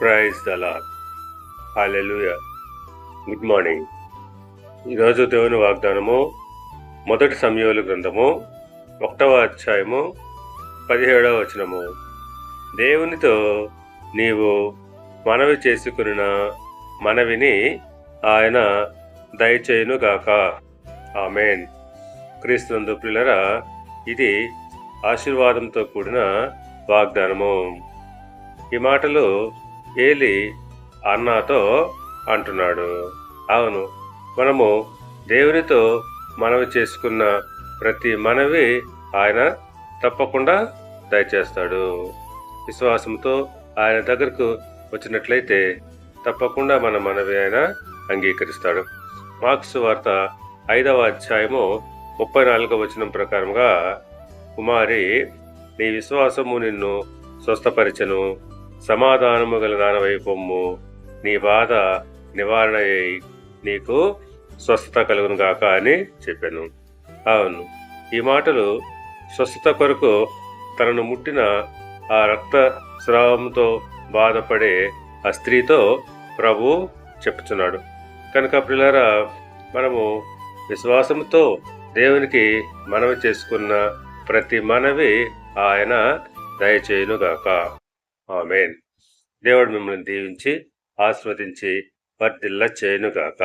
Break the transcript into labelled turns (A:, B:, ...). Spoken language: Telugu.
A: ప్రైజ్ దలా హాలెలుయ గుడ్ మార్నింగ్ ఈరోజు దేవుని వాగ్దానము మొదటి సమయంలో గ్రంథము ఒకటవ అధ్యాయము పదిహేడవ వచనము. దేవునితో నీవు మనవి చేసుకున్న మనవిని ఆయన దయచేయునుగాక. ఆమెన్. క్రీస్తునందు పిల్లరా ఇది ఆశీర్వాదంతో కూడిన వాగ్దానము. ఈ మాటలు ఏలి అన్నాతో అంటున్నాడు. అవును మనము దేవునితో మనవి చేసుకున్న ప్రతి మనవి ఆయన తప్పకుండా దయచేస్తాడు. విశ్వాసంతో ఆయన దగ్గరకు వచ్చినట్లయితే తప్పకుండా మన మనవి ఆయన అంగీకరిస్తాడు. మార్క్స్ వార్త ఐదవ అధ్యాయము ముప్పై నాలుగవ వచనం ప్రకారంగా కుమారి నీ విశ్వాసము నిన్ను స్వస్థపరిచను. సమాధానము గల దానవైపొమ్ము నీ బాధ నివారణ అయి నీకు స్వస్థత కలుగును గాక అని చెప్పాను. అవును ఈ మాటలు స్వస్థత కొరకు తనను ముట్టిన ఆ రక్త స్రావంతో బాధపడే ఆ స్త్రీతో ప్రభు చెప్పుచున్నాడు. కనుక పిల్లరా మనము విశ్వాసంతో దేవునికి మనవి చేసుకున్న ప్రతి మనవి ఆయన దయచేయునుగాక ఆమెన్. దేవుడు మిమ్మల్ని దీవించి ఆస్వాదించి వర్ధిల్ల చేయనుగాక